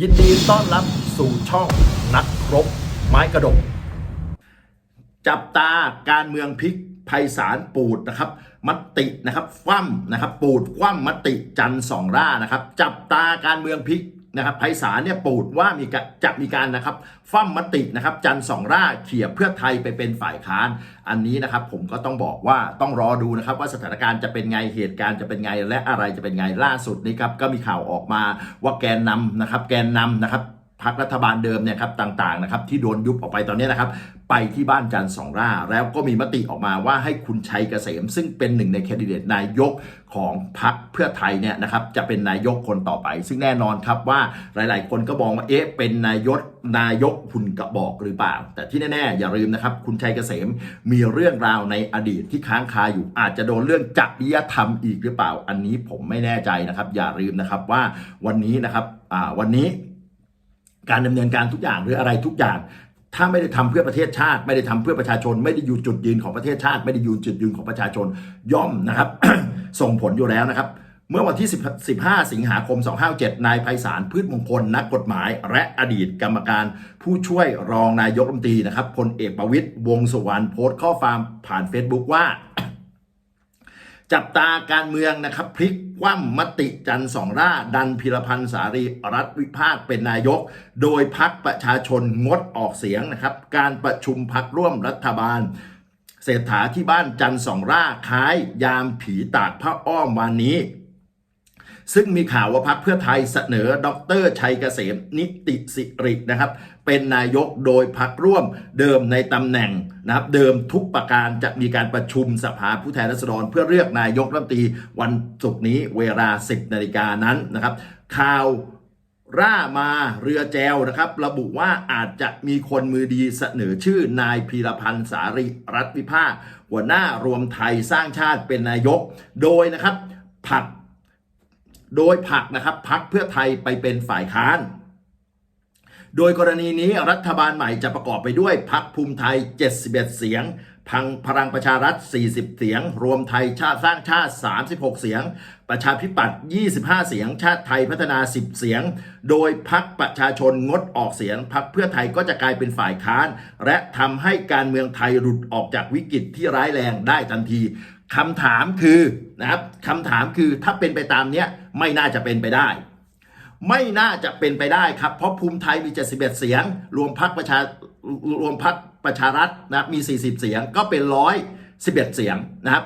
ยินดีต้อนรับสู่ช่องนักรบ ไม้กระดก จับตาการเมืองพลิกไพศารปูดนะครับ มตินะครับคว่ำนะครับ ปูดคว่ำมติจันสองร่านะครับ จับตาการเมืองพลิก นะครับไพศาลเนี่ยปูดว่ามีกะจะมีการนะครับฟั่มมตินะครับ จันสองร่าเขี่ยเพื่อไทยไปเป็นฝ่ายค้าน อันนี้นะครับผมก็ต้องบอกว่าต้องรอดูนะครับว่าสถานการณ์จะเป็นไงเหตุการณ์จะเป็นไงและอะไรจะเป็นไงล่าสุดนี้ครับก็มีข่าวออกมาว่าแกนนำนะครับแกนนำนะครับ พรรครัฐบาลเดิมเนี่ยครับต่างๆนะครับที่โดนยุบออกไปตอนนี้นะครับไปที่บ้านจันทร์สองร่า แล้วก็มีมติออกมาว่าให้คุณชัยเกษม ซึ่งเป็นหนึ่งในแคนดิเดตนายกของพรรคเพื่อไทยเนี่ยนะครับจะเป็นนายกคนต่อไป ซึ่งแน่นอนครับว่าหลายๆ คนก็มองว่าเอ๊ะเป็นนายกนายกหุ่นกระบอกหรือเปล่า แต่ที่แน่ๆอย่าลืมนะครับคุณชัยเกษมมีเรื่องราวในอดีตที่ค้างคาอยู่ อาจจะโดนเรื่องจริยธรรมอีกหรือเปล่า อันนี้ผมไม่แน่ใจนะครับ อย่าลืมนะครับว่าวันนี้นะครับอ่าวันนี้ การดำเนินการทุกอย่างหรืออะไรทุกอย่าง ถ้าไม่ได้ทำเพื่อประเทศชาติ ไม่ได้ทำเพื่อประชาชน ไม่ได้อยู่จุดยืนของประเทศชาติ ไม่ได้อยู่จุดยืนของประชาชนย่อมนะครับ ส่งผลอยู่แล้วนะครับ เมื่อวันที่15 สิงหาคม 257 นายไพศาลพืชมงคล นักกฎหมาย และอดีตกรรมการ ผู้ช่วยรองนายกรัฐมนตรีนะครับพลเอกประวิตยวงสุวรรณโพสต์ข้อความผ่าน Facebook ว่า จับตาการเมืองนะครับ พลิกคว่ำมติจันทร์สองร่า ดันพิรพันธ์สารีรัฐวิพาคเป็นนายก โดยพักประชาชนงดออกเสียงนะครับ การประชุมพักร่วมรัฐบาล เศรษฐาที่บ้านจันทร์สองร่าคล้ายยามผีตากพระอ้อมวันนี้ ซึ่งมีข่าวว่าพักเพื่อไทยเสนอ ดรชัยเกษมนิติสิรินะครับ เป็นนายกโดยพักร่วมเดิมในตำแหน่งนะครับ เดิมทุกประการจะมีการประชุมสภาผู้แทนราษฎร เพื่อเลือกนายกรัฐมนตรีวันศุกร์นี้เวลา 10นาฬิกานั้นนะครับข่าวร่ามาเรือแจวนะครับ ระบุว่าอาจจะมีคนมือดีเสนอชื่อนายพีรพันธ์สารีรัฐวิภาหัวหน้ารวมไทยสร้างชาติเป็นนายก โดยนะครับผัก โดยผักนะครับพักเพื่อไทยไปเป็นฝ่ายค้าน โดยกรณีนี้รัฐบาลใหม่จะประกอบไปด้วยพักภูมิไทย 71 เสียง พังพลังประชารัฐ 40 เสียง รวมไทยชาติสร้างชาติ 36 เสียง ประชาธิปัตย์ 25 เสียง ชาติไทยพัฒนา 10 เสียง โดยพักประชาชนงดออกเสียง พักเพื่อไทยก็จะกลายเป็นฝ่ายค้าน และทำให้การเมืองไทยหลุดออกจากวิกฤตที่ร้ายแรงได้ทันทีคำถามคือนะครับคำถามคือถ้าเป็นไปตามเนี้ย ไม่น่าจะเป็นไปได้ ไม่น่าจะเป็นไปได้ครับ เพราะภูมิไทยมี 71 เสียง รวมพักประชารวมพักประชารัฐนะมี 40 เสียงก็เป็น 111 เสียงนะครับ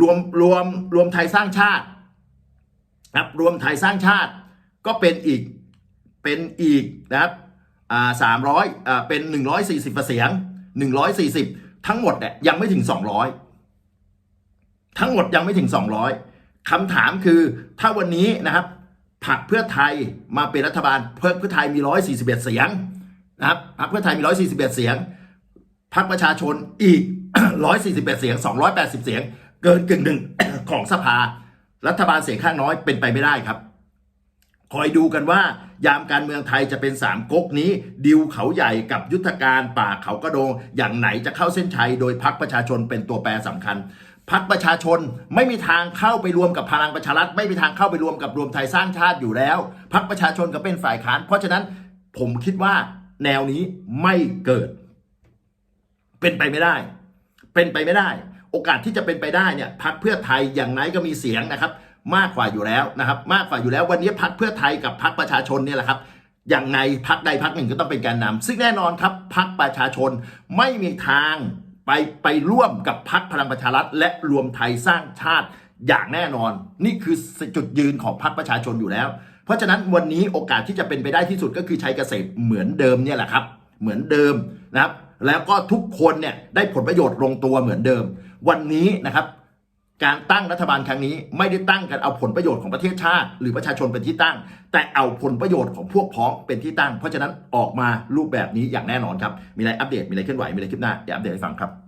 รวมรวมรวมไทยสร้างชาตินะครับรวมไทยสร้างชาติก็เป็นอีกเป็นอีกนะครับอ่าสามร้อยอ่าเป็น 140เสียง 140 ทั้งหมดเนี่ยยังไม่ถึง 200 ทั้งหมดยังไม่ถึง 200 คำถามคือถ้าวันนี้นะครับผักเพื่อไทยมาเป็นรัฐบาลเพื่อเพื่อไทยมี 141 เสียงนะครับพรรคเพื่อไทยมี 141 เสียงพรรคประชาชนอีก 141 เสียง 280 เสียง เกินกึ่งหนึ่งของสภา รัฐบาลเสียงข้างน้อยเป็นไปไม่ได้ครับ คอยดูกันว่ายามการเมืองไทยจะเป็นสามก๊กนี้ ดิวเขาใหญ่กับยุทธการป่าเขากระโดง อย่างไหนจะเข้าเส้นชัยโดยพักประชาชนเป็นตัวแปรสำคัญ พักประชาชนไม่มีทางเข้าไปรวมกับพลังประชารัฐ ไม่มีทางเข้าไปรวมกับรวมไทยสร้างชาติอยู่แล้วพักประชาชนก็เป็นฝ่ายค้าน เพราะฉะนั้นผมคิดว่าแนวนี้ไม่เกิด เป็นไปไม่ได้ เป็นไปไม่ได้ โอกาสที่จะเป็นไปได้เนี่ยพักเพื่อไทยอย่างไรก็มีเสียงนะครับ มากกว่าอยู่แล้วนะครับ มากกว่าอยู่แล้ว วันนี้พักเพื่อไทยกับพักประชาชนเนี่ยแหละครับอย่างไงพักใดพักหนึ่งก็ต้องเป็นแการนำซึ่งแน่นอนครับพักประชาชนไม่มีทาง ไปไปร่วมกับพักพลังประชารัฐ และรวมไทยสร้างชาติอย่างแน่นอน นี่คือจุดยืนของพักประชาชนอยู่แล้ว เพราะฉะนั้นวันนี้โอกาสที่จะเป็นไปได้ที่สุดก็คือชัยเกษมเหมือนเดิมเนี่ยแหละครับ เหมือนเดิมนะครับ แล้วก็ทุกคนเนี่ยได้ผลประโยชน์ลงตัวเหมือนเดิม วันนี้นะครับ การตั้งรัฐบาลครั้งนี้ไม่ได้ตั้งกันเอาผลประโยชน์ของประเทศชาติ หรือประชาชนเป็นที่ตั้ง แต่เอาผลประโยชน์ของพวกพ้องเป็นที่ตั้ง เพราะฉะนั้นออกมารูปแบบนี้อย่างแน่นอนครับ มีอะไรอัปเดตมีอะไรเคลื่อนไหวมีอะไรคลิปหน้าเดี๋ยวอัปเดตให้ฟังครับ